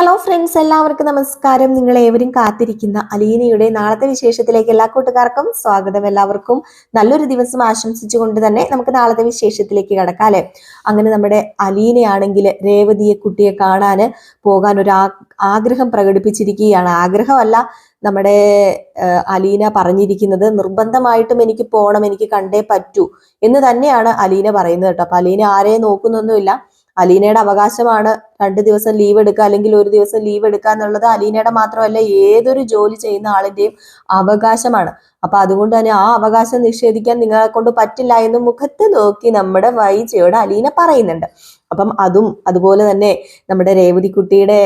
Hello friends എല്ലാവർക്കും നമസ്കാരം. നിങ്ങൾ ഏവരും കാത്തിരിക്കുന്ന അലീനയുടെ നാളത്തെ വിശേഷത്തിലേക്ക് എല്ലാ കൂട്ടുകാർക്കും സ്വാഗതം എല്ലാവർക്കും. നല്ലൊരു ദിവസം ആശംസിച്ചുകൊണ്ട് തന്നെ നമുക്ക് നാളത്തെ വിശേഷത്തിലേക്ക് കടക്കാം അങ്ങനെ നമ്മുടെ അലീനയാണെങ്കിൽ രേവതിയെ കുട്ടിയെ കാണാൻ പോകാൻ ഒരു ആഗ്രഹം പ്രകടിപ്പിച്ചിരിക്കുകയാണ്. ആഗ്രഹമല്ല നമ്മുടെ അലീന പറഞ്ഞിരിക്കുന്നത്. നിർബന്ധമായിട്ടും എനിക്ക് പോകണം എനിക്ക് കണ്ടേ പറ്റൂ എന്ന് തന്നെയാണ് അലീന പറയുന്നത് കേട്ടോ. അപ്പൊ അലീന ആരെയും നോക്കുന്നൊന്നുമില്ല. അലീനയുടെ അവകാശമാണ്. രണ്ട് ദിവസം ലീവ് എടുക്കുക അല്ലെങ്കിൽ ഒരു ദിവസം ലീവ് എടുക്കുക എന്നുള്ളത് അലീനയുടെ മാത്രമല്ല ഏതൊരു ജോലി ചെയ്യുന്ന ആളിന്റെയും അവകാശമാണ്. അപ്പൊ അതുകൊണ്ട് തന്നെ ആ അവകാശം നിഷേധിക്കാൻ നിങ്ങളെ കൊണ്ട് പറ്റില്ല എന്ന് മുഖത്ത് നോക്കി നമ്മുടെ വൈജയോട് അലീന പറയുന്നുണ്ട്. അപ്പം അതും അതുപോലെ തന്നെ നമ്മുടെ രേവതിക്കുട്ടിയുടെ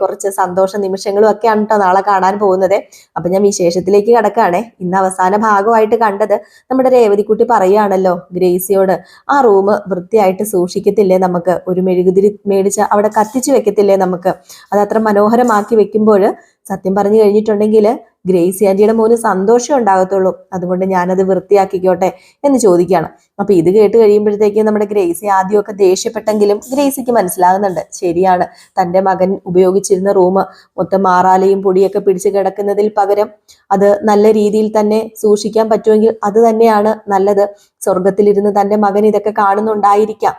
കുറച്ച് സന്തോഷ നിമിഷങ്ങളും ഒക്കെയാണ് കേട്ടോ നാളെ കാണാൻ പോകുന്നത്. അപ്പൊ ഞാൻ വിശേഷത്തിലേക്ക് കിടക്കുകയാണേ ഇന്ന് അവസാന ഭാഗമായിട്ട് കണ്ടത് നമ്മുടെ രേവതിക്കുട്ടി പറയുകയാണല്ലോ ഗ്രേസിയോട് ആ റൂം വൃത്തിയായിട്ട് സൂക്ഷിക്കത്തില്ലേ നമുക്ക്? ഒരു മെഴുകുതിരി മേടിച്ച് അവിടെ കത്തിച്ചു വെക്കത്തില്ലേ നമുക്ക്? അത് അത്ര മനോഹരമാക്കി വെക്കുമ്പോൾ സത്യം പറഞ്ഞു കഴിഞ്ഞിട്ടുണ്ടെങ്കിൽ ഗ്രേസി ആന്റിയുടെ മോന് സന്തോഷം ഉണ്ടാകത്തുള്ളൂ. അതുകൊണ്ട് ഞാനത് വൃത്തിയാക്കിക്കോട്ടെ എന്ന് ചോദിക്കുകയാണ്. അപ്പൊ ഇത് കേട്ട് കഴിയുമ്പോഴത്തേക്കും നമ്മുടെ ഗ്രേസി ആദ്യമൊക്കെ ദേഷ്യപ്പെട്ടെങ്കിലും ഗ്രേസിക്ക് മനസ്സിലാകുന്നുണ്ട്. ശരിയാണ് തന്റെ മകൻ ഉപയോഗിച്ചിരുന്ന റൂം മൊത്തം മാറാലയും പൊടിയൊക്കെ പിടിച്ച് കിടക്കുന്നതിൽ പകരം അത് നല്ല രീതിയിൽ തന്നെ സൂക്ഷിക്കാൻ പറ്റുമെങ്കിൽ അത് തന്നെയാണ് നല്ലത്. സ്വർഗത്തിലിരുന്ന് തന്റെ മകൻ ഇതൊക്കെ കാണുന്നുണ്ടായിരിക്കാം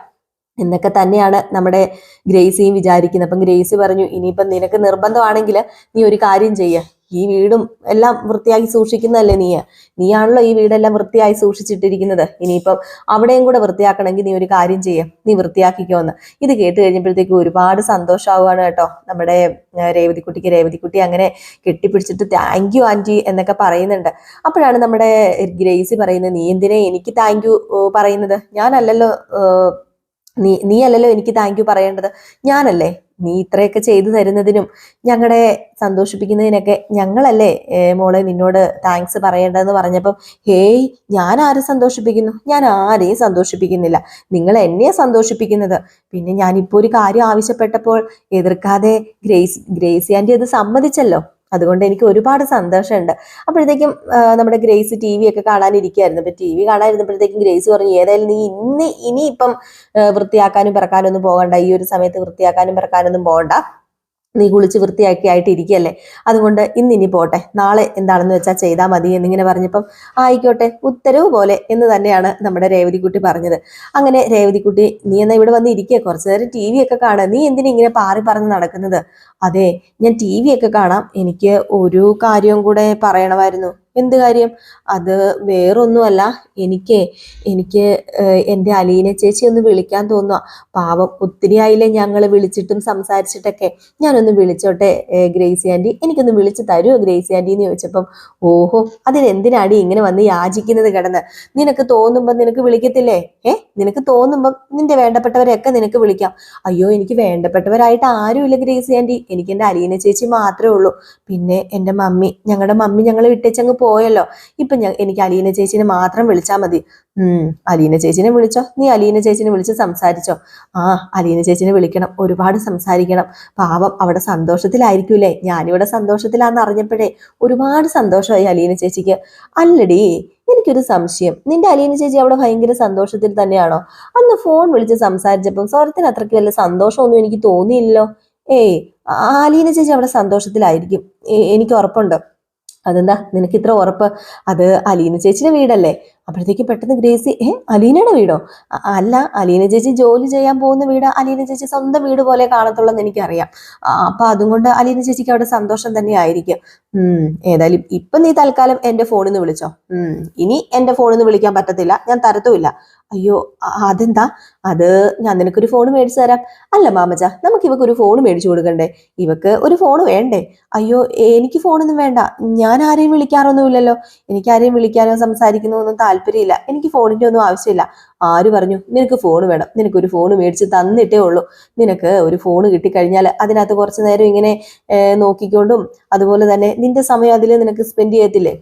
എന്നൊക്കെ തന്നെയാണ് നമ്മുടെ ഗ്രേസിയും വിചാരിക്കുന്നത്. അപ്പം ഗ്രേസി പറഞ്ഞു ഇനിയിപ്പം നിനക്ക് നിർബന്ധമാണെങ്കിൽ നീ ഒരു കാര്യം ചെയ്യ. ഈ വീടും എല്ലാം വൃത്തിയാക്കി സൂക്ഷിക്കുന്നതല്ലേ നീ നീയാണല്ലോ ഈ വീടെല്ലാം വൃത്തിയായി സൂക്ഷിച്ചിട്ടിരിക്കുന്നത്. ഇനിയിപ്പം അവിടെയും കൂടെ വൃത്തിയാക്കണമെങ്കിൽ നീ ഒരു കാര്യം ചെയ്യാം. നീ വൃത്തിയാക്കിക്കോ എന്ന് ഇത് കേട്ട് കഴിഞ്ഞപ്പോഴത്തേക്ക് ഒരുപാട് സന്തോഷമാവുകയാണ് കേട്ടോ. നമ്മുടെ രേവതിക്കുട്ടിക്ക് രേവതിക്കുട്ടി അങ്ങനെ കെട്ടിപ്പിടിച്ചിട്ട് താങ്ക് യു ആന്റി എന്നൊക്കെ പറയുന്നുണ്ട്. അപ്പോഴാണ് നമ്മുടെ ഗ്രേസി പറയുന്നത് നീ എന്തിനെ എനിക്ക് താങ്ക് യു പറയുന്നത്? ഞാനല്ലല്ലോ നീ നീ അല്ലല്ലോ എനിക്ക് താങ്ക് യു പറയേണ്ടത്? ഞാനല്ലേ നീ ഇത്രയൊക്കെ ചെയ്തു തരുന്നതിനും ഞങ്ങളെ സന്തോഷിപ്പിക്കുന്നതിനൊക്കെ ഞങ്ങളല്ലേ മോളെ നിന്നോട് താങ്ക്സ് പറയേണ്ടതെന്ന് പറഞ്ഞപ്പം ഹേയ് ഞാൻ ആരെ സന്തോഷിപ്പിക്കുന്നു? ഞാൻ ആരെയും സന്തോഷിപ്പിക്കുന്നില്ല. നിങ്ങൾ എന്നെ സന്തോഷിപ്പിക്കുന്നത്. പിന്നെ ഞാനിപ്പോൾ ഒരു കാര്യം ആവശ്യപ്പെട്ടപ്പോൾ എതിർക്കാതെ ഗ്രേസ് ഗ്രേസി ആന്റി അത് സമ്മതിച്ചല്ലോ. അതുകൊണ്ട് എനിക്ക് ഒരുപാട് സന്തോഷമുണ്ട്. അപ്പോഴത്തേക്കും നമ്മുടെ ഗ്രേസ് ടി വി ഒക്കെ കാണാനിരിക്കുകയായിരുന്നു അപ്പം ടി വി കാണാനിരുന്നപ്പോഴത്തേക്കും ഗ്രേസ് പറഞ്ഞു ഏതായാലും നീ ഇന്ന് ഇനിയിപ്പം വൃത്തിയാക്കാനും പിറക്കാനൊന്നും പോകണ്ട. ഈ ഒരു സമയത്ത് വൃത്തിയാക്കാനും പിറക്കാനൊന്നും പോകണ്ട. നീ കുളിച്ച് വൃത്തിയാക്കി അതുകൊണ്ട് ഇന്ന് ഇനി പോട്ടെ. നാളെ എന്താണെന്ന് വെച്ചാൽ ചെയ്താൽ മതി എന്നിങ്ങനെ പറഞ്ഞപ്പം ആയിക്കോട്ടെ ഉത്തരവ് പോലെ എന്ന് തന്നെയാണ് നമ്മുടെ രേവതിക്കുട്ടി പറഞ്ഞത്. അങ്ങനെ രേവതിക്കുട്ടി നീ എന്നാ ഇവിടെ വന്ന് ഇരിക്കുക കുറച്ചു നേരം ടി വി ഒക്കെ കാണുക നീ എന്തിനാ ഇങ്ങനെ പാറി പറഞ്ഞ് നടക്കുന്നത്? അതെ ഞാൻ ടി വി ഒക്കെ കാണാം. എനിക്ക് ഒരു കാര്യവും കൂടെ പറയണമായിരുന്നു. എന്ത് കാര്യം? അത് വേറൊന്നുമല്ല. എനിക്ക് എനിക്ക് എന്റെ അലീന ചേച്ചി ഒന്ന് വിളിക്കാൻ തോന്നുക പാവം ഒത്തിരി ആയില്ലേ ഞങ്ങൾ വിളിച്ചിട്ടും സംസാരിച്ചിട്ടൊക്കെ. ഞാനൊന്ന് വിളിച്ചോട്ടെ ഗ്രേസി ആന്റി. എനിക്കൊന്ന് വിളിച്ച് തരുമോ ഗ്രേസി ആന്റി എന്ന് ചോദിച്ചപ്പം ഓഹോ അതിനെന്തിനാടി ഇങ്ങനെ വന്ന് യാചിക്കുന്നത് കിടന്ന്? നിനക്ക് തോന്നുമ്പോൾ നിനക്ക് വിളിക്കത്തില്ലേ? ഏ നിനക്ക് തോന്നുമ്പം നിന്റെ വേണ്ടപ്പെട്ടവരെയൊക്കെ നിനക്ക് വിളിക്കാം. അയ്യോ എനിക്ക് വേണ്ടപ്പെട്ടവരായിട്ട് ആരുമില്ല ഗ്രേസി ആന്റി. എനിക്ക് എന്റെ അലീന ചേച്ചി മാത്രമേ ഉള്ളൂ. പിന്നെ എന്റെ മമ്മി ഞങ്ങളുടെ മമ്മി ഞങ്ങളെ വിട്ടേച്ചങ്ങ് പോയല്ലോ. ഇപ്പൊ ഞാൻ എനിക്ക് അലീന ചേച്ചിനെ മാത്രം വിളിച്ചാൽ മതി. ഉം അലീന ചേച്ചിനെ വിളിച്ചോ? നീ അലീന ചേച്ചിനെ വിളിച്ച് സംസാരിച്ചോ? ആ അലീന ചേച്ചിനെ വിളിക്കണം. ഒരുപാട് സംസാരിക്കണം. പാവം അവിടെ സന്തോഷത്തിലായിരിക്കൂലേ? ഞാനിവിടെ സന്തോഷത്തിലാന്ന് അറിഞ്ഞപ്പോഴേ ഒരുപാട് സന്തോഷമായി അലീന ചേച്ചിക്ക്. അല്ലടി എനിക്കൊരു സംശയം. നിന്റെ അലീന ചേച്ചി അവിടെ ഭയങ്കര സന്തോഷത്തിൽ തന്നെയാണോ? അന്ന് ഫോൺ വിളിച്ച് സംസാരിച്ചപ്പം സ്വരത്തിന് അത്രയ്ക്ക് വലിയ സന്തോഷമൊന്നും എനിക്ക് തോന്നിയില്ലല്ലോ. ഏയ് ആലീന ചേച്ചി അവിടെ സന്തോഷത്തിലായിരിക്കും. എനിക്ക് ഉറപ്പുണ്ട്. അതെന്താ? നിനക്ക് ഇത്ര ഉറപ്പ്. അത് അലീന ചേച്ചിയുടെ വീടല്ലേ? അപ്പോഴത്തേക്ക് പെട്ടെന്ന് ഗ്രേസി ഏ അലീനയുടെ വീടോ? അല്ല അലീന ചേച്ചി ജോലി ചെയ്യാൻ പോകുന്ന വീട്. അലീന ചേച്ചി സ്വന്തം വീട് പോലെ കാണത്തുള്ളൂ എന്ന് എനിക്കറിയാം അപ്പൊ അതുകൊണ്ട് അലീന ചേച്ചിക്ക് അവിടെ സന്തോഷം തന്നെ ആയിരിക്കും. ഉം ഏതായാലും ഇപ്പൊ നീ തൽക്കാലം എന്റെ ഫോണിൽ നിന്ന് വിളിച്ചോ. ഉം ഇനി എന്റെ ഫോണിൽ നിന്ന് വിളിക്കാൻ പറ്റത്തില്ല. ഞാൻ തരത്തുമില്ല. അയ്യോ അതെന്താ? അത് ഞാൻ നിനക്കൊരു ഫോൺ മേടിച്ചു തരാം. അല്ല മാമച്ച നമുക്ക് ഇവക്ക് ഒരു ഫോൺ മേടിച്ചു കൊടുക്കണ്ടേ? ഇവക്ക് ഒരു ഫോൺ വേണ്ടേ? അയ്യോ എനിക്ക് ഫോണൊന്നും വേണ്ട. ഞാൻ ആരെയും വിളിക്കാറൊന്നുമില്ലല്ലോ. എനിക്ക് ആരെയും വിളിക്കാനോ സംസാരിക്കുന്നോ ഒന്നും താല്പര്യമില്ല. എനിക്ക് ഫോണിന്റെ ഒന്നും ആവശ്യമില്ല. ആര് പറഞ്ഞു? നിനക്ക് ഫോൺ വേണം. നിനക്കൊരു ഫോൺ മേടിച്ച് തന്നിട്ടേ ഉള്ളൂ. നിനക്ക് ഒരു ഫോൺ കിട്ടിക്കഴിഞ്ഞാൽ അതിനകത്ത് കുറച്ച് നേരം ഇങ്ങനെ നോക്കിക്കൊണ്ടും അതുപോലെ തന്നെ നിന്റെ സമയം അതിൽ നിനക്ക് സ്പെൻഡ് ചെയ്യത്തില്ലേ?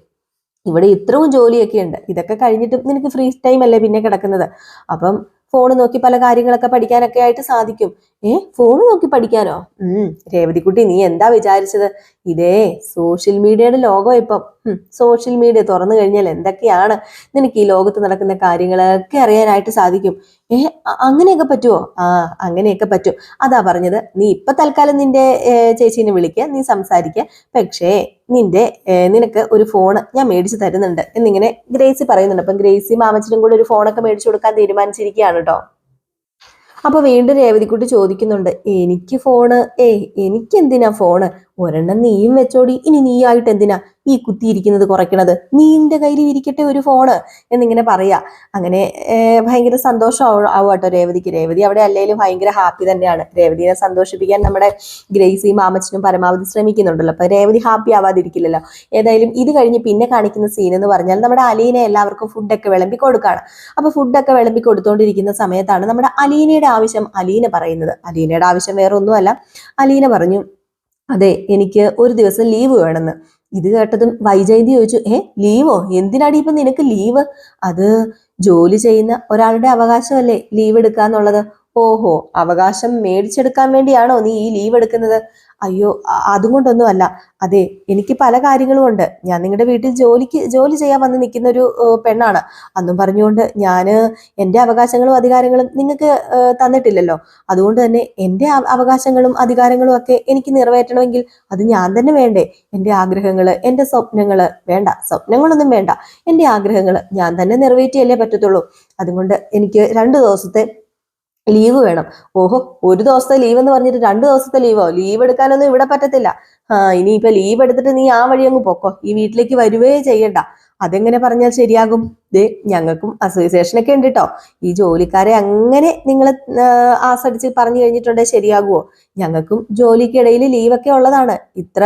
ഇവിടെ ഇത്രയും ജോലിയൊക്കെ ഉണ്ട്. ഇതൊക്കെ കഴിഞ്ഞിട്ട് നിനക്ക് ഫ്രീ ടൈം അല്ലേ പിന്നെ കിടക്കുന്നത്? അപ്പം ഫോൺ നോക്കി പല കാര്യങ്ങളൊക്കെ പഠിക്കാനൊക്കെ ആയിട്ട് സാധിക്കും. ഏ? ഫോൺ നോക്കി പഠിക്കാനോ? ഉം. രേവതിക്കുട്ടി നീ എന്താ വിചാരിച്ചത്? ഇതേ സോഷ്യൽ മീഡിയയുടെ ലോകം ഇപ്പം. സോഷ്യൽ മീഡിയ തുറന്നു കഴിഞ്ഞാൽ എന്തൊക്കെയാണ് നിനക്ക് ഈ ലോകത്ത് നടക്കുന്ന കാര്യങ്ങളൊക്കെ അറിയാനായിട്ട് സാധിക്കും. ഏ അങ്ങനെയൊക്കെ പറ്റുമോ ആ അങ്ങനെയൊക്കെ പറ്റും. അതാ പറഞ്ഞത് നീ ഇപ്പൊ തൽക്കാലം നിന്റെ ചേച്ചീനെ വിളിക്കുക നീ സംസാരിക്കുക പക്ഷേ നിന്റെ നിനക്ക് ഒരു ഫോണ് ഞാൻ മേടിച്ചു തരുന്നുണ്ട്. എന്നിങ്ങനെ ഗ്രേസി പറയുന്നുണ്ട്. അപ്പം ഗ്രേസി മാമച്ചനും കൂടെ ഒരു ഫോണൊക്കെ മേടിച്ചു കൊടുക്കാൻ തീരുമാനിച്ചിരിക്കുകയാണ് കേട്ടോ അപ്പൊ വീണ്ടും രേവതിക്കുട്ടി ചോദിക്കുന്നുണ്ട് എനിക്ക് ഫോണ് ഏയ് എനിക്ക് എന്തിനാ ഫോണ് ഒരെണ്ണം നീയും വെച്ചോടി. ഇനി നീയായിട്ട് എന്തിനാ ഈ കുത്തിയിരിക്കുന്നത് കുറയ്ക്കണത്? നീന്റെ കയ്യിൽ ഇരിക്കട്ടെ ഒരു ഫോണ് എന്നിങ്ങനെ പറയാ. അങ്ങനെ ഭയങ്കര സന്തോഷം ആവും കേട്ടോ രേവതിക്ക്. രേവതി അവിടെ അല്ലെങ്കിലും ഭയങ്കര ഹാപ്പി തന്നെയാണ്. രേവതിനെ സന്തോഷിപ്പിക്കാൻ നമ്മുടെ ഗ്രേസി മാമച്ചനും പരമാവധി ശ്രമിക്കുന്നുണ്ടല്ലോ. അപ്പൊ രേവതി ഹാപ്പി ആവാതിരിക്കില്ലല്ലോ. ഏതായാലും ഇത് കഴിഞ്ഞ് പിന്നെ കാണിക്കുന്ന സീൻ എന്ന് പറഞ്ഞാൽ നമ്മുടെ അലീനെ എല്ലാവർക്കും ഫുഡൊക്കെ വിളമ്പി കൊടുക്കാണ്. അപ്പൊ ഫുഡൊക്കെ വിളമ്പി കൊടുത്തുകൊണ്ടിരിക്കുന്ന സമയത്താണ് നമ്മുടെ അലീനയുടെ ആവശ്യം അലീന പറയുന്നത്. അലീനയുടെ ആവശ്യം വേറെ ഒന്നുമല്ല അലീന പറഞ്ഞു അതെ എനിക്ക് ഒരു ദിവസം ലീവ് വേണമെന്ന്. ഇത് കേട്ടതും വൈജയന്തി ചോദിച്ചു ഏ ലീവോ എന്തിനാടി ഇപ്പൊ നിനക്ക് ലീവ് അത് ജോലി ചെയ്യുന്ന ഒരാളുടെ അവകാശമല്ലേ ലീവ് എടുക്കാന്നുള്ളത്? ഓഹോ അവകാശം മേടിച്ചെടുക്കാൻ വേണ്ടിയാണോ നീ ഈ ലീവ് എടുക്കുന്നത്? അയ്യോ അതും അല്ല അതെ എനിക്ക് പല കാര്യങ്ങളും ഉണ്ട് ഞാൻ നിങ്ങളുടെ വീട്ടിൽ ജോലിക്ക് ജോലി ചെയ്യാൻ വന്ന് നിൽക്കുന്ന ഒരു പെണ്ണാണ്. അന്നും പറഞ്ഞുകൊണ്ട് ഞാൻ എന്റെ അവകാശങ്ങളും അധികാരങ്ങളും നിങ്ങൾക്ക് തന്നിട്ടില്ലല്ലോ. അതുകൊണ്ട് തന്നെ എന്റെ അവകാശങ്ങളും അധികാരങ്ങളും ഒക്കെ എനിക്ക് നിറവേറ്റണമെങ്കിൽ അത് ഞാൻ തന്നെ വേണ്ടേ? എന്റെ ആഗ്രഹങ്ങൾ എന്റെ സ്വപ്നങ്ങൾ വേണ്ട. സ്വപ്നങ്ങളൊന്നും വേണ്ട. എന്റെ ആഗ്രഹങ്ങൾ ഞാൻ തന്നെ നിറവേറ്റിയല്ലേ പറ്റത്തുള്ളൂ. അതുകൊണ്ട് എനിക്ക് രണ്ട് ദിവസത്തെ ലീവ് വേണം. ഓഹോ ഒരു ദിവസത്തെ ലീവ് എന്ന് പറഞ്ഞിട്ട് രണ്ട് ദിവസത്തെ ലീവോ ലീവ് എടുക്കാനൊന്നും ഇവിടെ പറ്റത്തില്ല. ആ ഇനിയിപ്പൊ ലീവ് എടുത്തിട്ട് നീ ആ വഴി അങ്ങ് പൊക്കോ. ഈ വീട്ടിലേക്ക് വരുവേ ചെയ്യണ്ട. അതെങ്ങനെ പറഞ്ഞാൽ ശരിയാകും? ദേ ഞങ്ങൾക്കും അസോസിയേഷനൊക്കെ ഉണ്ട് കേട്ടോ ഈ ജോലിക്കാരെ അങ്ങനെ നിങ്ങൾ ആസ്വദിച്ച് പറഞ്ഞു കഴിഞ്ഞിട്ടുണ്ടെങ്കിൽ ശരിയാകുമോ ഞങ്ങൾക്കും ജോലിക്കിടയിൽ ലീവൊക്കെ ഉള്ളതാണ്. ഇത്ര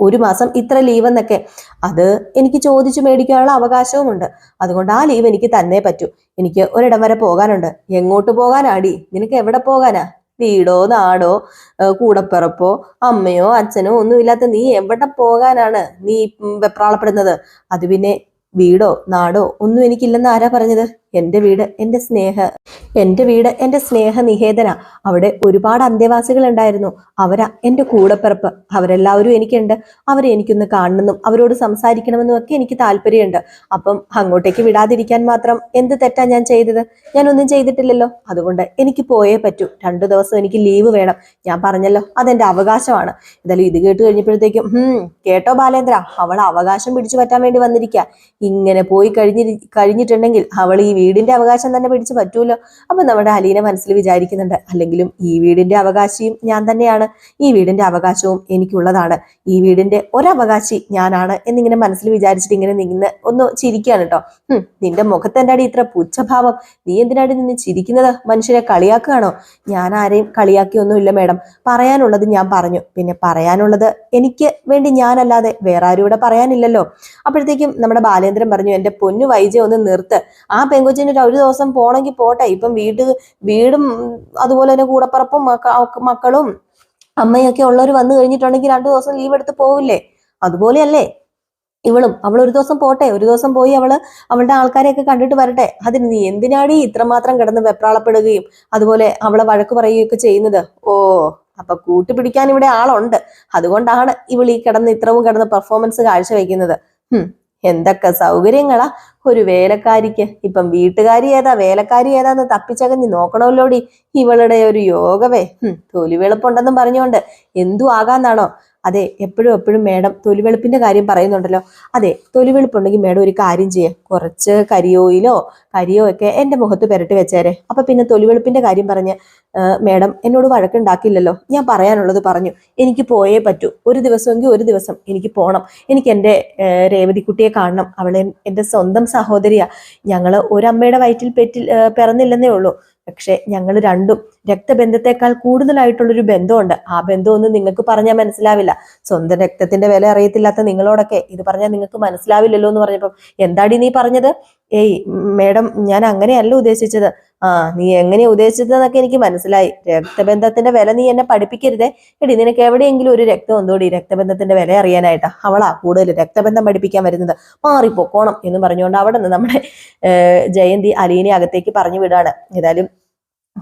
ഒരു മാസം ഇത്ര ലീവ് എന്നൊക്കെ. അത് എനിക്ക് ചോദിച്ചു മേടിക്കാനുള്ള അവകാശവുമുണ്ട്. അതുകൊണ്ട് ആ ലീവ് എനിക്ക് തന്നേ പറ്റൂ. എനിക്ക് ഒരിടം വരെ പോകാനുണ്ട്. എങ്ങോട്ട് പോകാനാടി? നിനക്ക് എവിടെ പോകാനാ? വീടോ നാടോ കൂടപ്പിറപ്പോ അമ്മയോ അച്ഛനോ ഒന്നുമില്ലാത്ത നീ എവിടെ പോകാനാണ് നീ വെപ്രാളപ്പെടുന്നത്? അത് പിന്നെ വീടോ നാടോ ഒന്നും എനിക്കില്ലെന്ന് ആരാ പറഞ്ഞത്? എന്റെ വീട് എന്റെ സ്നേഹ എന്റെ വീട് എന്റെ സ്നേഹ നിഹേതന. അവിടെ ഒരുപാട് അന്തേവാസികൾ ഉണ്ടായിരുന്നു അവരാ എന്റെ കൂടപ്പിറപ്പ്. അവരെല്ലാവരും എനിക്കുണ്ട്. അവരെ എനിക്കൊന്ന് കാണണമെന്നും അവരോട് സംസാരിക്കണമെന്നും ഒക്കെ എനിക്ക് താല്പര്യമുണ്ട്. അപ്പം അങ്ങോട്ടേക്ക് വിടാതിരിക്കാൻ മാത്രം എന്ത് തെറ്റാ ഞാൻ ചെയ്തത്? ഞാനൊന്നും ചെയ്തിട്ടില്ലല്ലോ. അതുകൊണ്ട് എനിക്ക് പോയേ പറ്റൂ. രണ്ടു ദിവസം എനിക്ക് ലീവ് വേണം. ഞാൻ പറഞ്ഞല്ലോ അതെന്റെ അവകാശമാണ്. എന്തായാലും ഇത് കേട്ട് കഴിഞ്ഞപ്പോഴത്തേക്കും കേട്ടോ ബാലേന്ദ്ര. അവൾ അവകാശം പിടിച്ചു പറ്റാൻ വേണ്ടി വന്നിരിക്കുക ഇങ്ങനെ പോയി കഴിഞ്ഞി കഴിഞ്ഞിട്ടുണ്ടെങ്കിൽ അവൾ ഈ വീടിന്റെ അവകാശം തന്നെ പിടിച്ചു പറ്റൂലോ? അപ്പൊ നമ്മുടെ അലീന മനസ്സിൽ വിചാരിക്കുന്നുണ്ട് അല്ലെങ്കിലും ഈ വീടിന്റെ അവകാശിയും ഞാൻ തന്നെയാണ്. ഈ വീടിന്റെ അവകാശവും എനിക്കുള്ളതാണ്. ഈ വീടിന്റെ ഒരവകാശി ഞാനാണ് എന്നിങ്ങനെ മനസ്സിൽ വിചാരിച്ചിട്ട് ഇങ്ങനെ നിന്ന് ഒന്ന് ചിരിക്കുകയാണ് കേട്ടോ നിന്റെ മുഖത്ത് അടി ഇത്ര പുച്ഛഭാവം? നീ എന്തിനാടി നിന്ന് ചിരിക്കുന്നത്? മനുഷ്യരെ കളിയാക്കുകയാണോ? ഞാൻ ആരെയും കളിയാക്കിയൊന്നുമില്ല മേഡം. പറയാനുള്ളത് ഞാൻ പറഞ്ഞു. പിന്നെ പറയാനുള്ളത് എനിക്ക് വേണ്ടി ഞാനല്ലാതെ വേറെ ആരും ഇവിടെ പറയാനില്ലല്ലോ. അപ്പോഴത്തേക്കും നമ്മുടെ ബാലേന്ദ്രൻ പറഞ്ഞു എന്റെ പൊന്നു വൈജ ഒന്ന് നിർത്ത്. ആ പെങ്കൊച്ചിന് ഒരു ദിവസം പോണെങ്കിൽ പോട്ടെ. ഇപ്പം വീട് വീടും അതുപോലെ തന്നെ കൂടപ്പറപ്പും മക്കളും അമ്മയൊക്കെ ഉള്ളവർ വന്നു കഴിഞ്ഞിട്ടുണ്ടെങ്കിൽ രണ്ടു ദിവസം ലീവ് എടുത്ത് പോവില്ലേ? അതുപോലെയല്ലേ? ഇവളും അവൾ ഒരു ദിവസം പോട്ടെ. ഒരു ദിവസം പോയി അവൾ അവളുടെ ആൾക്കാരെയൊക്കെ കണ്ടിട്ട് വരട്ടെ. അതിന് നീ എന്തിനാടി ഇത്രമാത്രം കിടന്ന് വെപ്രാളപ്പെടുകയും അതുപോലെ അവളെ വഴക്ക് പറയുകയൊക്കെ ചെയ്യുന്നത്? ഓ അപ്പൊ കൂട്ടുപിടിക്കാൻ ഇവിടെ ആളുണ്ട്. അതുകൊണ്ടാണ് ഇവൾ ഈ കിടന്ന് ഇത്രവും കിടന്ന് പെർഫോമൻസ് കാഴ്ചവെക്കുന്നത്. എന്തൊക്കെ സൗകര്യങ്ങളാ? ഒരു വേലക്കാരിക്ക്. ഇപ്പം വീട്ടുകാരി ഏതാ? വേലക്കാരി ഏതാന്ന് തപ്പിച്ചകഞ്ഞ് നോക്കണമല്ലോടി? ഇവളുടെ ഒരു യോഗവേ. തൊലി വെളുപ്പുണ്ടെന്നും പറഞ്ഞുകൊണ്ട് എന്തു ആകാന്നാണോ? അതെ എപ്പോഴും എപ്പോഴും മേഡം തൊലിവെളുപ്പിന്റെ കാര്യം പറയുന്നുണ്ടല്ലോ. അതെ തൊലിവെളുപ്പുണ്ടെങ്കിൽ മേഡം ഒരു കാര്യം ചെയ്യേ. കുറച്ച് കരിയോയിലോ കരിയോ ഒക്കെ എന്റെ മുഖത്ത് പുരട്ടി വെച്ചേരെ. അപ്പൊ പിന്നെ തൊലിവെളുപ്പിന്റെ കാര്യം പറഞ്ഞ് "ആ, മേഡം എന്നോട് വഴക്കുണ്ടാക്കില്ലല്ലോ. ഞാൻ പറയാനുള്ളത് പറഞ്ഞു. എനിക്ക് പോയേ പറ്റൂ. ഒരു ദിവസമെങ്കിൽ ഒരു ദിവസം എനിക്ക് പോണം. എനിക്ക് എന്റെ രേവതിക്കുട്ടിയെ കാണണം. അവളെ എന്റെ സ്വന്തം സഹോദരിയാ. ഞങ്ങൾ ഒരമ്മയുടെ വയറ്റിൽ പെറ്റിൽ പിറന്നില്ലെന്നേ ഉള്ളൂ. പക്ഷെ ഞങ്ങൾ രണ്ടും രക്തബന്ധത്തെക്കാൾ കൂടുതലായിട്ടുള്ളൊരു ബന്ധമുണ്ട്. ആ ബന്ധമൊന്നും നിങ്ങൾക്ക് പറഞ്ഞാൽ മനസ്സിലാവില്ല. സ്വന്തം രക്തത്തിന്റെ വില അറിയത്തില്ലാത്ത നിങ്ങളോടൊക്കെ ഇത് പറഞ്ഞാൽ നിങ്ങൾക്ക് മനസ്സിലാവില്ലല്ലോ എന്ന് പറഞ്ഞപ്പോൾ എന്താടി നീ പറഞ്ഞത്? ഏയ് മേഡം ഞാൻ അങ്ങനെയല്ല ഉദ്ദേശിച്ചത്. ആ നീ എങ്ങനെയാ ഉദ്ദേശിച്ചതെന്നൊക്കെ എനിക്ക് മനസ്സിലായി. രക്തബന്ധത്തിന്റെ വില നീ എന്നെ പഠിപ്പിക്കരുതേ. എടി നിനക്ക് എവിടെയെങ്കിലും ഒരു രക്തം എന്തോടി രക്തബന്ധത്തിന്റെ വില അറിയാനായിട്ടാ. അവളാ കൂടുതൽ രക്തബന്ധം പഠിപ്പിക്കാൻ വരുന്നത്. മാറിപ്പോക്കോണം എന്ന് പറഞ്ഞുകൊണ്ട് അവിടെ നിന്ന് നമ്മുടെ ജയന്തി അലീനെ അകത്തേക്ക് പറഞ്ഞു വിടാണ്. ഏതായാലും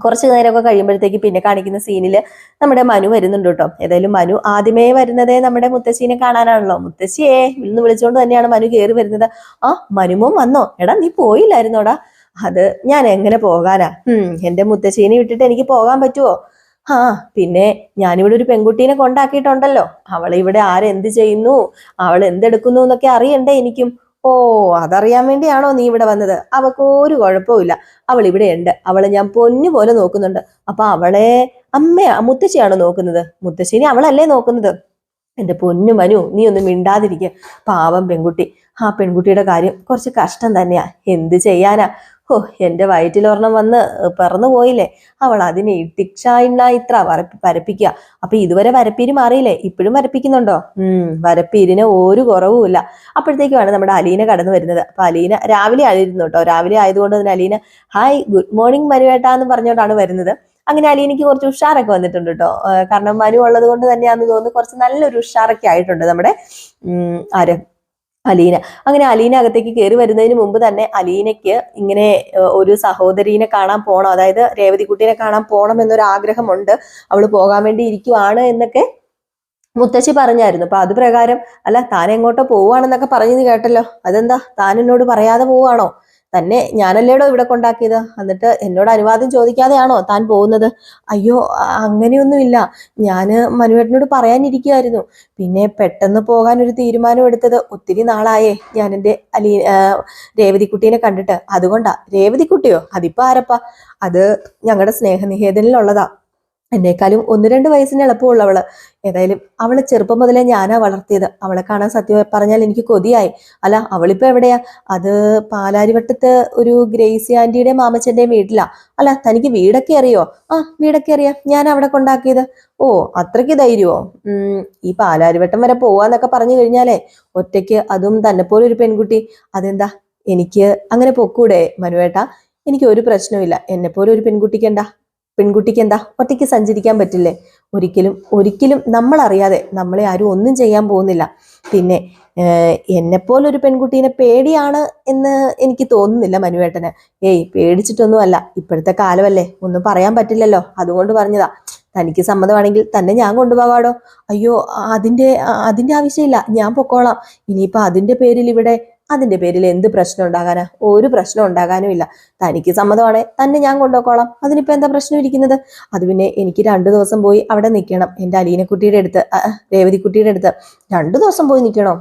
കുറച്ച് നേരമൊക്കെ കഴിയുമ്പോഴത്തേക്ക് പിന്നെ കാണിക്കുന്ന സീനിൽ നമ്മുടെ മനു വരുന്നുണ്ട് കേട്ടോ. ഏതായാലും മനു ആദ്യമേ വരുന്നതേ നമ്മുടെ മുത്തശ്ശീനെ കാണാനാണല്ലോ. മുത്തശ്ശിയെ ഇന്ന് വിളിച്ചുകൊണ്ട് തന്നെയാണ് മനു കയറി വരുന്നത്. ആ മനുമോ വന്നോ? എടാ നീ പോയില്ലായിരുന്നോടാ? അത് ഞാൻ എങ്ങനെ പോകാനാ? ഉം എന്റെ മുത്തശ്ശീനെ വിട്ടിട്ട് എനിക്ക് പോകാൻ പറ്റുമോ ആ പിന്നെ ഞാനിവിടെ ഒരു പെൺകുട്ടീനെ കൊണ്ടാക്കിയിട്ടുണ്ടല്ലോ. അവൾ ഇവിടെ ആരെന്ത് ചെയ്യുന്നു? അവൾ എന്തെടുക്കുന്നു എന്നൊക്കെ അറിയണ്ടേ എനിക്കും. ഓ അതറിയാൻ വേണ്ടിയാണോ നീ ഇവിടെ വന്നത്? അവൾക്ക് ഒരു കുഴപ്പമില്ല അവൾ ഇവിടെ ഉണ്ട് അവളെ ഞാൻ പൊന്നു പോലെ നോക്കുന്നുണ്ട്. അപ്പൊ അവളെ അമ്മ മുത്തശ്ശിയാണോ നോക്കുന്നത്? മുത്തശ്ശിനെ അവളല്ലേ നോക്കുന്നത്? എന്റെ പൊന്നു മനു നീ ഒന്നും മിണ്ടാതിരിക്കുക പാവം പെൺകുട്ടി. ആ പെൺകുട്ടിയുടെ കാര്യം കുറച്ച് കഷ്ടം തന്നെയാ. എന്ത് ചെയ്യാനാ? ഓ എന്റെ വയറ്റിലൊരെണ്ണം വന്ന് പിറന്നു പോയില്ലേ? അവൾ അതിനെ ഇട്ടിക്ഷായിണ്ണ ഇത്ര വരപ്പി വരപ്പിക്കുക. അപ്പൊ ഇതുവരെ വരപ്പീര് മാറിയില്ലേ? ഇപ്പോഴും വരപ്പിക്കുന്നുണ്ടോ? ഉം വരപ്പീരിന് ഒരു കുറവുമില്ല അപ്പോഴത്തേക്കുമാണ് നമ്മുടെ അലീന കടന്നു വരുന്നത്. അപ്പൊ അലീന രാവിലെ ആയിരുന്നു കേട്ടോ. രാവിലെ ആയതുകൊണ്ട് തന്നെ അലീന ഹായ് ഗുഡ് മോർണിംഗ് മനുവേട്ടാ എന്ന് പറഞ്ഞുകൊണ്ടാണ് വരുന്നത്. അങ്ങനെ അലീനയ്ക്ക് കുറച്ച് ഉഷാറൊക്കെ വന്നിട്ടുണ്ട് കേട്ടോ. കാരണം മനു ഉള്ളത് കൊണ്ട് തന്നെയാന്ന് തോന്നുന്നു കുറച്ച് നല്ലൊരു ഉഷാറൊക്കെ ആയിട്ടുണ്ട് നമ്മുടെ ആര്? അലീന. അങ്ങനെ അലീന അകത്തേക്ക് കയറി വരുന്നതിന് മുമ്പ് തന്നെ അലീനയ്ക്ക് ഇങ്ങനെ ഒരു സഹോദരീനെ കാണാൻ പോകണം അതായത് രേവതിക്കുട്ടീനെ കാണാൻ പോകണം എന്നൊരു ആഗ്രഹമുണ്ട്. അവൾ പോകാൻ വേണ്ടി ഇരിക്കുവാണ് എന്നൊക്കെ മുത്തശ്ശി പറഞ്ഞായിരുന്നു. അപ്പൊ അത് പ്രകാരം അല്ല താൻ എങ്ങോട്ടോ പോവാണെന്നൊക്കെ പറഞ്ഞത് കേട്ടല്ലോ. അതെന്താ? താൻ എന്നോട് പറയാതെ പോവാണോ തന്നെ ഞാനല്ലേടോ ഇവിടെ കൊണ്ടാക്കിയത്? എന്നിട്ട് എന്നോട് അനുവാദം ചോദിക്കാതെയാണോ താൻ പോകുന്നത്? അയ്യോ അങ്ങനെയൊന്നുമില്ല. ഞാൻ മനുവേട്ടനോട് പറയാനിരിക്കുമായിരുന്നു പിന്നെ പെട്ടെന്ന് പോകാൻ ഒരു തീരുമാനം എടുത്തത് ഒത്തിരി നാളായേ ഞാൻ എന്റെ അലീ രേവതിക്കുട്ടീനെ കണ്ടിട്ട്. അതുകൊണ്ടാ. രേവതിക്കുട്ടിയോ? അതിപ്പോ ആരപ്പാ? അത് ഞങ്ങളുടെ സ്നേഹനികേതനിലുള്ളതാ എന്നേക്കാളും ഒന്ന് രണ്ട് വയസ്സിന് എളുപ്പമുള്ളവൾ. ഏതായാലും അവളെ ചെറുപ്പം മുതലേ ഞാനാ വളർത്തിയത്. അവളെ കാണാൻ സത്യം പറഞ്ഞാൽ എനിക്ക് കൊതിയായി. അല്ല അവളിപ്പോ എവിടെയാ? അത് പാലാരിവട്ടത്ത് ഒരു ഗ്രേസി ആന്റിയുടെ മാമച്ചന്റെയും വീട്ടിലാ. അല്ല തനിക്ക് വീടൊക്കെ അറിയോ? ആ വീടൊക്കെ അറിയാ. ഞാൻ അവിടെ കൊണ്ടാക്കിയത്. ഓ അത്രയ്ക്ക് ധൈര്യമോ? ഈ പാലാരിവട്ടം വരെ പോവാന്നൊക്കെ പറഞ്ഞു കഴിഞ്ഞാലേ ഒറ്റയ്ക്ക് അതും തന്നെ പോലെ ഒരു പെൺകുട്ടി. അതെന്താ? എനിക്ക് അങ്ങനെ പൊക്കൂടെ മനുവേട്ട. എനിക്ക് ഒരു പ്രശ്നവും ഇല്ല എന്നെപ്പോലെ ഒരു പെൺകുട്ടിക്ക് എന്താ പെൺകുട്ടിക്ക് എന്താ ഒറ്റയ്ക്ക് സഞ്ചരിക്കാൻ പറ്റില്ലേ? ഒരിക്കലും ഒരിക്കലും നമ്മൾ അറിയാതെ നമ്മളെ ആരും ഒന്നും ചെയ്യാൻ പോകുന്നില്ല. പിന്നെ എന്നെപ്പോലൊരു പെൺകുട്ടീനെ പേടിയാണ് എന്ന് എനിക്ക് തോന്നുന്നില്ല മനുവേട്ടന്. ഏയ് പേടിച്ചിട്ടൊന്നുമല്ല. ഇപ്പോഴത്തെ കാലമല്ലേ? ഒന്നും പറയാൻ പറ്റില്ലല്ലോ. അതുകൊണ്ട് പറഞ്ഞതാ. തനിക്ക് സമ്മതമാണെങ്കിൽ തന്നെ ഞാൻ കൊണ്ടുപോകാടോ? അയ്യോ അതിന്റെ അതിന്റെ ആവശ്യമില്ല. ഞാൻ പൊക്കോളാം. ഇനിയിപ്പോ അതിന്റെ പേരിൽ ഇവിടെ അതിന്റെ പേരിൽ എന്ത് പ്രശ്നം ഉണ്ടാകാനാ? ഒരു പ്രശ്നം ഉണ്ടാകാനും ഇല്ല. തനിക്ക് സമ്മതമാണേ. തന്നെ ഞാൻ കൊണ്ടുപോക്കോളാം അതിനിപ്പോ എന്താ പ്രശ്നം ഇരിക്കുന്നത്? അത് പിന്നെ എനിക്ക് രണ്ടു ദിവസം പോയി അവിടെ നിൽക്കണം. എന്റെ അലീനക്കുട്ടിയുടെ അടുത്ത് രേവതി കുട്ടിയുടെ രേവതിക്കുട്ടിയുടെ അടുത്ത്. രണ്ടു ദിവസം പോയി നിൽക്കണോ?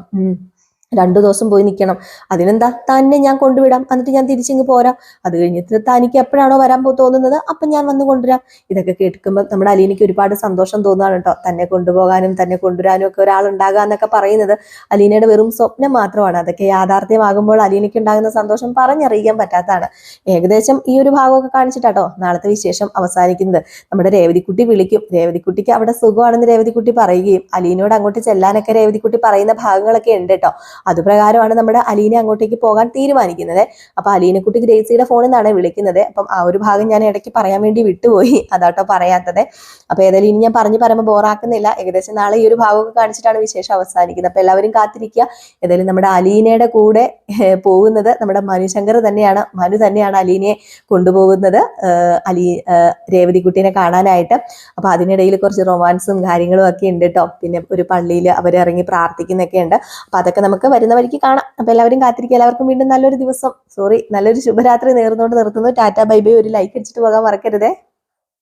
രണ്ടു ദിവസം പോയി നിൽക്കണം അതിനെന്താ? തന്നെ ഞാൻ കൊണ്ടുവിടാം. എന്നിട്ട് ഞാൻ തിരിച്ചിങ്ങ് പോരാം. അത് കഴിഞ്ഞിട്ട് തനിക്ക് എപ്പോഴാണോ വരാൻ തോന്നുന്നത് അപ്പം ഞാൻ വന്ന് കൊണ്ടുവരാം. ഇതൊക്കെ കേൾക്കുമ്പോൾ നമ്മുടെ അലീനയ്ക്ക് ഒരുപാട് സന്തോഷം തോന്നുകയാണ് കേട്ടോ. തന്നെ കൊണ്ടുപോകാനും തന്നെ കൊണ്ടുവരാനും ഒക്കെ ഒരാളുണ്ടാകുക എന്നൊക്കെ പറയുന്നത് അലീനയുടെ വെറും സ്വപ്നം മാത്രമാണ്. അതൊക്കെ യാഥാർത്ഥ്യമാകുമ്പോൾ അലീനയ്ക്ക് ഉണ്ടാകുന്ന സന്തോഷം പറഞ്ഞറിയിക്കാൻ പറ്റാത്തതാണ്. ഏകദേശം ഈ ഒരു ഭാഗമൊക്കെ കാണിച്ചിട്ടാട്ടോ നാളത്തെ വിശേഷം അവസാനിക്കുന്നത്. നമ്മുടെ രേവതിക്കുട്ടി വിളിക്കും. രേവതിക്കുട്ടിക്ക് അവിടെ സുഖമാണെന്ന് രേവതിക്കുട്ടി പറയുകയും അലീനയോട് അങ്ങോട്ട് ചെല്ലാനൊക്കെ രേവതിക്കുട്ടി പറയുന്ന ഭാഗങ്ങളൊക്കെ ഉണ്ട് കേട്ടോ. അതുപ്രകാരമാണ് നമ്മുടെ അലീന അങ്ങോട്ടേക്ക് പോകാൻ തീരുമാനിക്കുന്നത്. അപ്പൊ അലീനക്കുട്ടി ഗ്രേസിയുടെ ഫോണിൽ നിന്നാണ് വിളിക്കുന്നത്. അപ്പം ആ ഒരു ഭാഗം ഞാൻ ഇടയ്ക്ക് പറയാൻ വേണ്ടി വിട്ടുപോയി. അതാട്ടോ പറയാത്തത്. അപ്പൊ ഏതായാലും ഇനി ഞാൻ പറഞ്ഞു പറയുമ്പോൾ ബോറാക്കുന്നില്ല. ഏകദേശം നാളെ ഈ ഒരു ഭാഗമൊക്കെ കാണിച്ചിട്ടാണ് വിശേഷം അവസാനിക്കുന്നത്. അപ്പൊ എല്ലാവരും കാത്തിരിക്കുക. ഏതായാലും നമ്മുടെ അലീനയുടെ കൂടെ പോകുന്നത് നമ്മുടെ മനുശങ്കർ തന്നെയാണ്. മനു തന്നെയാണ് അലീനയെ കൊണ്ടുപോകുന്നത്. അലീ രേവതിക്കുട്ടീനെ കാണാനായിട്ട്. അപ്പൊ അതിനിടയിൽ കുറച്ച് റൊമാൻസും കാര്യങ്ങളും ഒക്കെ ഉണ്ട് കേട്ടോ പിന്നെ ഒരു പള്ളിയിൽ അവരിറങ്ങി പ്രാർത്ഥിക്കുന്നൊക്കെ ഉണ്ട്. അപ്പൊ അതൊക്കെ നമുക്ക് വരുന്ന വഴിക്ക് കാണാം. അപ്പൊ എല്ലാവരും കാത്തിരിക്കുക. എല്ലാവർക്കും വീണ്ടും നല്ലൊരു ദിവസം. സോറി നല്ലൊരു ശുഭരാത്രി നേർന്നുകൊണ്ട് നിർത്തുന്നു. ടാറ്റ ബൈ ബൈ ഒരു ലൈക്ക് അടിച്ചിട്ട് പോകാൻ മറക്കരുതേ.